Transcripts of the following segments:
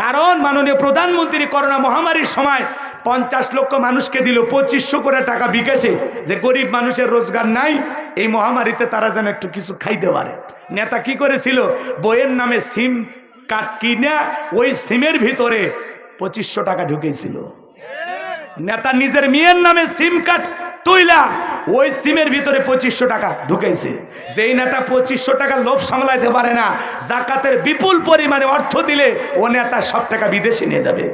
কারণ মাননীয় প্রধানমন্ত্রী করোনা মহামারীর সময় পঞ্চাশ লক্ষ মানুষকে দিল, পঁচিশশো করে টাকা বিকাশে। যে গরিব মানুষের রোজগার নাই, এই মহামারীতে তারা যেন একটু কিছু খাইতে পারে। নেতা কি করেছিল? বইয়ের নামে সিম কার্ড কিনে ওই সিমের ভিতরে পঁচিশশো টাকা ঢুকেছিল। নেতা নিজের মেয়ের নামে সিম কার্ড তুইলা ওই সিমের ভিতরে পঁচিশশো টাকা ঢুকেছে। যেই নেতা পঁচিশশো টাকা লোভ সামলাইতে পারে না, জাকাতের বিপুল পরিমাণে অর্থ দিলে ও নেতা সব টাকা বিদেশে নিয়ে যাবে।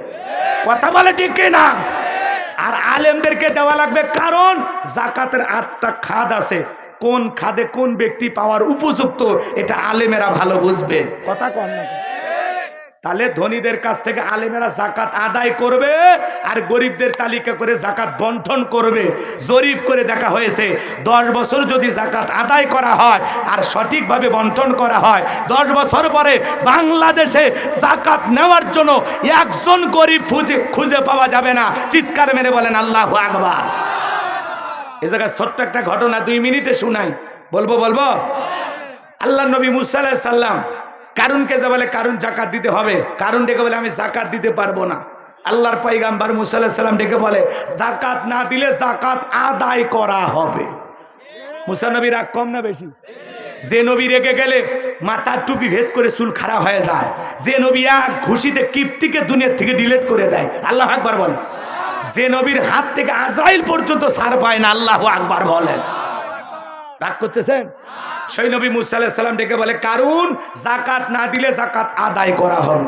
কথা বলে ঠিক না? আর আলেমদেরকে দেওয়া লাগবে কারণ জাকাতের আটটা খাদ আছে। কোন খাদে কোন ব্যক্তি পাওয়ার উপযুক্ত, এটা আলেমেরা ভালো বুঝবে। কথা কন না। তাহলে ধনীদের কাছ থেকে আলেমেরা জাকাত আদায় করবে আর গরিবদের তালিকা করে জাকাত বন্টন করবে। জরিপ করে দেখা হয়েছে, দশ বছর যদি জাকাত আদায় করা হয় আর সঠিকভাবে বন্টন করা হয়, দশ বছর পরে বাংলাদেশে জাকাত নেওয়ার জন্য একজন গরিব খুঁজে খুঁজে পাওয়া যাবে না। চিৎকার মেরে বলেন, আল্লাহ আকবার। এ জায়গায় ছোট্ট একটা ঘটনা দুই মিনিটে শুনাই। বলব বলব? আল্লাহ নবী মুসা আলাইহিস সাল্লাম কারুনকে যা বলে, কারুন জাকাত দিতে হবে? কারুন ডেকে বলে, আমি জাকাত দিতে পারব না। আল্লাহর পাইগাম্বার মুসা আলাইহিস সাল্লাম ডেকে বলে, জাকাত না দিলে জাকাত আদায় করা হবে। মুসা নবী রাগ কম না বেশি? যে নবী রেগে গেলে মাথার টুপি ভেদ করে চুল খারাপ হয়ে যায়। যে নবী এক ঘুষিতে কিপ্তিকে দুনিয়ার থেকে ডিলেট করে দেয়। আল্লাহ আকবার বলে যে নবীর হাত থেকে আজরাইল পর্যন্ত সার পায় না, আল্লাহ আকবার বলেন। রাগ করতেছেন? সেই নবী মুসা ডেকে বলে কারণ জাকাত না দিলে জাকাত আদায় করা হবে।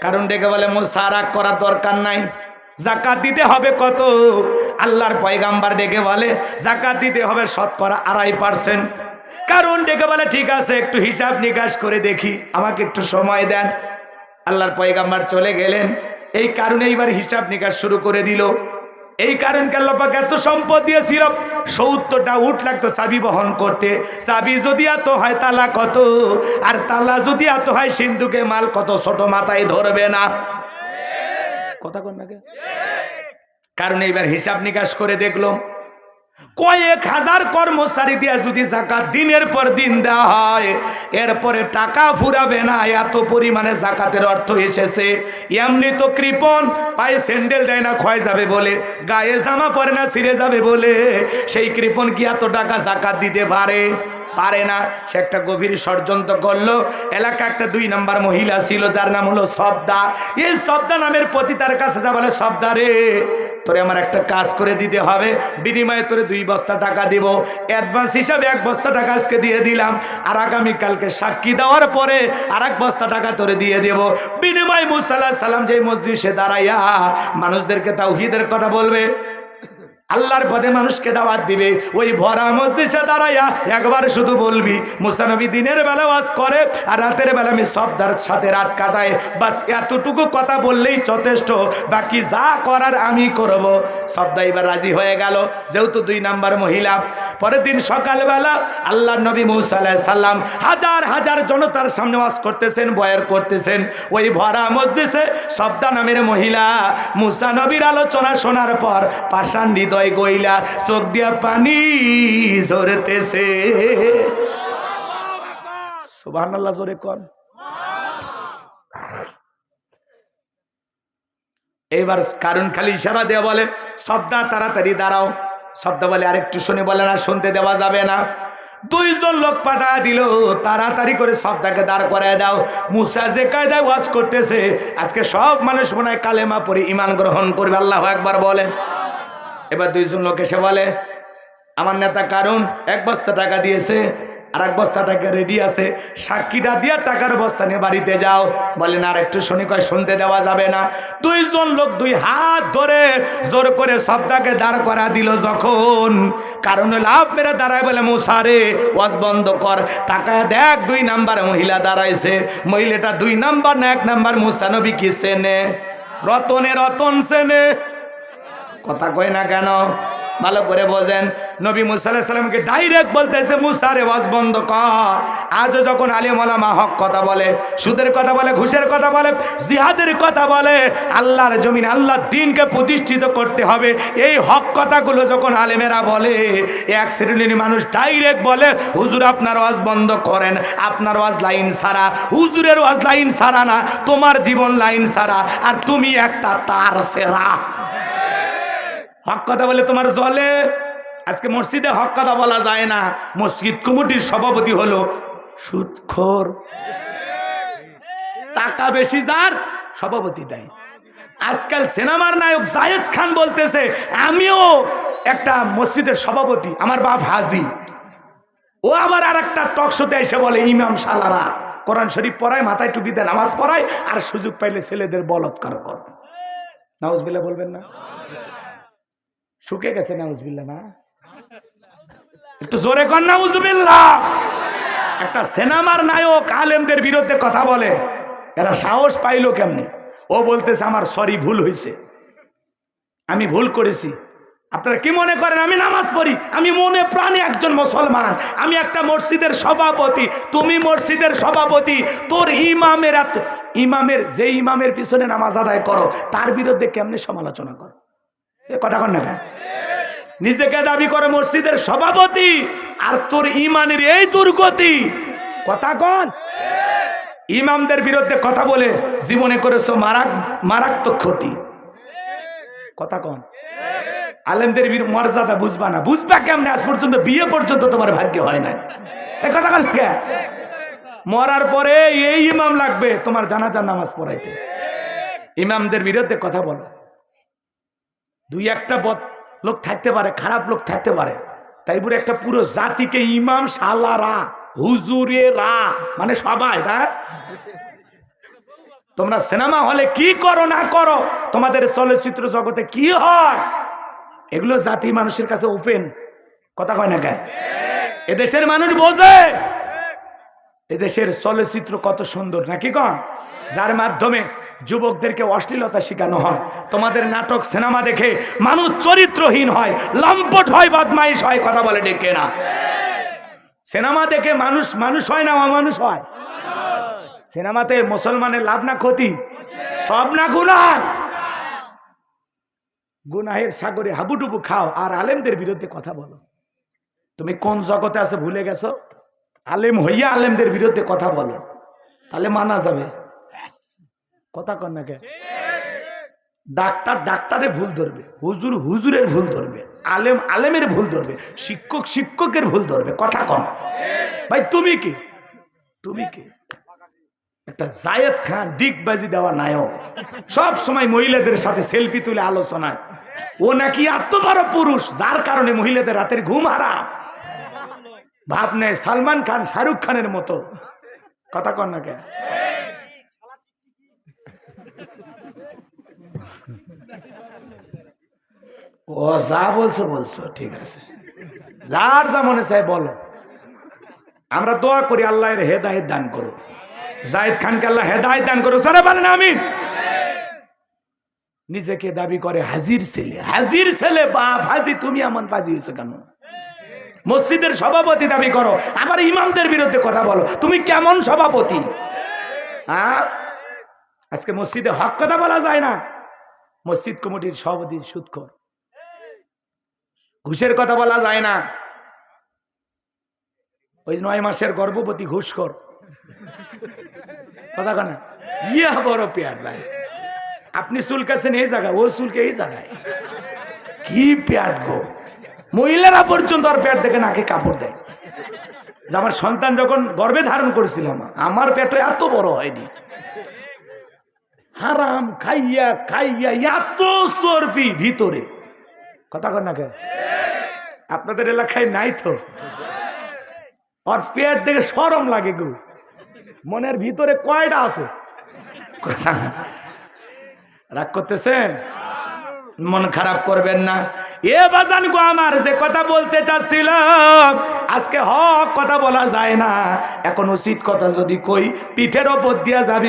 কারণ ডেকে বলে, মুসা, রাগ করার দরকার নাই। জাকাত দিতে হবে কত? আল্লাহর পয়গাম্বার ডেকে বলে জাকাত দিতে হবে শতকরা আড়াই পার্সেন্ট। কারণ ডেকে বলে, ঠিক আছে, একটু হিসাব নিকাশ করে দেখি, আমাকে একটু সময় দেন। আল্লাহর পয়গাম্বার চলে গেলেন। এই কারণে এইবার হিসাব নিকাশ শুরু করে দিল। এই কারণকে কাল্লাপাকে এত সম্পদ দিয়েছিল। সত্তরটা উঠ লাগতো চাবি বহন করতে। চাবি যদি এত হয় তালা কত? আর তালা যদি এত হয়, সিন্ধুকে মাল কত? ছোট মাথায় ধরবে না। কথা কন নাকি কারণ এইবার হিসাব নিকাশ করে দেখল কয়েক হাজার কর্মচারী দিয়ে যদি জাকাত দিনের পর দিন দেওয়া হয়, এরপরে টাকা ফুরাবে না, এত পরিমাণে জাকাতের অর্থ এসেছে। এমনি তো কৃপন, পায়ে স্যান্ডেল দেয় না, ক্ষয় যাবে বলে, গায়ে জামা পরে না, ছিঁড়ে যাবে বলে। সেই কৃপন কি এত টাকা জাকাত দিতে পারে? পারে না। সে একটা গভীর ষড়যন্ত্র করল। এলাকা একটা দুই নাম্বার মহিলা ছিল, যার নাম হলো সবদা। এই সবদা নামের প্রতি তার কাছে যা বলে, সবদা রে, তোরে আমার একটা কাজ করে দিতে হবে। বিনিময়ে তোরে দুই বস্তা টাকা দিব। অ্যাডভান্স হিসাবে এক বস্তা টাকা আজকে দিয়ে দিলাম। আর আগামীকালকে সাক্ষী দেওয়ার পরে আর এক বস্তা টাকা তোরে দিয়ে দেব। বিনিময় মুসাল্লাহ সালাম যে সে দাঁড়াইয়া, মানুষদেরকে তাওহিদের কথা বলবে। আল্লাহর পদে মানুষকে দাওয়াত দিবে। ওই ভরা মসজিদে দাঁড়াইয়া একবার শুধু বলবি মুসানবী দিনের বেলা ওয়াজ করে আর রাতের বেলা আমি সব সবদার সাথে রাত কাটায় বাস এতটুকু কথা বললেই যথেষ্ট, বাকি যা করার আমি করব। সবদা এবার রাজি হয়ে গেল, যেহেতু দুই নাম্বার মহিলা। পরের দিন সকালবেলা আল্লাহ নবী মুসা আলাইহিস সাল্লাম হাজার হাজার জনতার সামনে ওয়াজ করতেছেন বয়ার করতেছেন। ওই ভরা মসজিদে সবদা নামের মহিলা মুসা নবীর আলোচনা শোনার পর পাষাণ হৃদয় গইলা, চোখ দিয়া পানি ঝরতেছে। সুবহানাল্লাহ, জোরে কর এবার কারণ খালি ইশারা দেওয়া বলে, শব্দা তাড়াতাড়ি দাঁড়াও। শব্দ বলে আরেকটু শুনে বলে না, শুনতে দেওয়া যাবে না। দুইজন লোক পাঠা দিল, তাড়াতাড়ি করে শব্দাকে দাঁড় করায় দাও। মুসা যে কায়দায় ওয়াজ করতেছে, আজকে সব মানুষ মনে হয় কালেমা পরে ইমান গ্রহণ করবে, আল্লাহ একবার বলে এবার দুইজন লোক এসে বলে, আমার নেতা কারণ এক বস্তা টাকা দিয়েছে আর এক বস্তা টাকা রেডি আছে, সাক্ষীটা দিয়ে টাকার বস্তা নিয়ে বাড়িতে যাও। বলেন আর একটু শনি, কয়, শুনতে দেওয়া যাবে না। দুইজন লোক দুই হাত ধরে জোর করে সবটাকে দাঁড় করা দিল যখন। কারণে লাভ মেরে দাঁড়ায় বলে মুসারে ওয়াজ বন্ধ কর। টাকায় দেখ, দুই নাম্বার মহিলা দাঁড়াইছে। মহিলাটা দুই নাম্বার না, এক নাম্বার মুসানবী কি সেনে রতনে রতন সেনে কথা কয় না কেন? ভালো করে বোঝেন। নবী মুসা আলাইহিস সালামকে ডাইরেক্ট বলতেছে মুসারে ওয়াজ বন্ধ কর। আজও যখন আলিম আলামা হক কথা বলে, সুদের কথা বলে, ঘুষের কথা বলে, জিহাদের কথা বলে, আল্লাহর জমিন আল্লাহ দিনকে প্রতিষ্ঠিত করতে হবে। এই হক কথাগুলো যখন আলেমেরা বলে, এক শ্রেণির মানুষ ডাইরেক্ট বলে, হুজুর, আপনার ওয়াজ বন্ধ করেন। আপনার ওয়াজ লাইন সারা হুজুরের ওয়াজ লাইন সারা না, তোমার জীবন লাইন সারা আর তুমি একটা তার সেরা। হক কথা বলে তোমার জলে? আজকে মসজিদে হক কথা বলা যায় না। মসজিদ কমিটির সভাপতি হলো সুৎখোর। টাকা বেশি যার, সভাপতি দেয়। আজকাল সিনেমার নায়ক জায়েদ খান বলতেছে, আমিও একটা মসজিদের সভাপতি, আমার বাপ হাজি। ও আবার আর একটা টক শোতে এসে বলে, ইমাম সালারা কোরআন শরীফ পড়ায়, মাথায় টুপি দেয়, নামাজ পড়ায়, আর সুযোগ পাইলে ছেলেদের বলৎকার কর। নাউজবিল্লা বলবেন না? শুকে গেছে নাউজবিল্লা না? একটু জোরে কর নাউজবিল্লা একটা সিনেমার নায়ক আলেমদের বিরুদ্ধে কথা বলে। এরা সাহস পাইলো কেমনি? ও বলতেছে, আমার সরি ভুল হয়েছে আমি ভুল করেছি। আপনারা কি মনে করেন, আমি নামাজ পড়ি? আমি মনে প্রাণে একজন মুসলমান। আমি একটা মসজিদের সভাপতি। তুমি মসজিদের সভাপতি। তোর ইমামের ইমামের যে ইমামের পিছনে নামাজ আদায় করো, তার বিরুদ্ধে কেমনে সমালোচনা করো? কথা কন না? নিজেকে দাবি করে মসজিদের সভাপতি আর তোর ইমানের এই দুর্গতি কথা কন। ইমামদের বিরুদ্ধে কথা বলে জীবনে করেছ মারাক, মারাত্মক ক্ষতি। কথা কন। আলেমদের মর্যাদা বুঝবা না। বুঝবা কেমনে? আজ পর্যন্ত বিয়ে পর্যন্ত তোমার ভাগ্য হয় না কথা কন? মরার পরে এই ইমাম লাগবে তোমার জানাজার নামাজ পড়াইতে। ইমামদের বিরুদ্ধে কথা বলো। দুই একটা বদ লোক থাকতে পারে, খারাপ লোক থাকতে পারে। তাই বলে একটা পুরো জাতিকে ইমাম সালারা হুজুরেরা মানে সবাই, না? তোমরা সিনেমা হলে কি করো, না করো? তোমাদের চলচ্চিত্র জগতে কি হয়? এগুলো জাতি মানুষের কাছে ওপেন কথা কয় না কে? এদেশের মানুষ বোঝে। এদেশের চলচ্চিত্র কত সুন্দর নাকি কন? যার মাধ্যমে যুবকদেরকে অশ্লীলতা শেখানো হয়। তোমাদের নাটক, সিনেমা দেখে মানুষ চরিত্রহীন হয়, লম্পট হয়, বদমাইশ হয়, কথা বলে ডেকে না সিনেমা দেখে মানুষ মানুষ হয় না অমানুষ হয়? সিনেমাতে মুসলমানের লাভ না ক্ষতি? সব না গুণা গুনাহের সাগরে হাবুডুবু খাও, আর আলেমদের বিরুদ্ধে কথা বলো। তুমি কোন জগতে আছে ভুলে গেছো? আলেম হইয়া আলেমদের বিরুদ্ধে কথা বলো। তাহলে মানা যাবে। কথা কন না কে? ডাক্তার ডাক্তারের ভুল ধরবে, হুজুর হুজুরের ভুল ধরবে, আলেম আলেমের ভুল ধরবে, শিক্ষক শিক্ষকের ভুল ধরবে, কথা কন। ভাই, তুমি কি? তুমি কি? একটা জায়েদ খান, ডিগবাজি দেওয়া নায়ক। সব সময় মহিলাদের সাথে সেলফি তুলে আলোচনায়। ও নাকি এত বড় পুরুষ, যার কারণে মহিলাদের রাতের ঘুম হারা ভাব নেয় সালমান খান, শাহরুখ খানের মতো। কথা কন না কে? ও যা বলছো বলছো, ঠিক আছে। যার যা মনে চাই বলো। আমরা দোয়া করি আল্লাহর হেদায়েত দান করো জায়েদ খানকে আল্লাহ হেদায়েত দান করো সারা বলেন আমি নিজেকে দাবি করে হাজির ছেলে। হাজির ছেলে, বাপ, হাজি, তুমি এমন বাজি হয়েছো কেন? মসজিদের সভাপতি দাবি করো। আবার ইমামদের বিরুদ্ধে কথা বলো। তুমি কেমন সভাপতি? হ্যাঁ? আজকে মসজিদে হক কথা বলা যায় না। মসজিদ কমিটির সভাপতি সুৎখর। ঘুষের কথা বলা যায় না। ওই নয় মাসের গর্ভবতী ঘুষখর। কথা কানা ইয়া বড় পেয়ার ভাই। আপনি চুলকাছেন এই জায়গায় ও চুলকে এই জায়গায়। কি পেয়ার গো। মহিলারা পর্যন্ত আর পেট দেখে নাকে কাপড় দেয়। যে আমার সন্তান যখন গর্ভে ধারণ করেছিলাম আমার পেটে এত বড় হয়নি। হারাম, খাইয়া খাইয়া, এত চর্বি ভিতরে। কথা কর না কে আপনাদের এলাকায় নাই তো? আর পেট দেখে সরম লাগে গো। মনের ভিতরে কয়টা আছে? কথা না। রাগ করতেছেন? মন খারাপ করবেন না। এ বাজান গো আমার যে কথা বলতে চাচ্ছিলাম, আজকে হক কথা বলা যায় না। এখন উচিত কথা যদি কই, পিঠের ওপর দিয়া যাবি।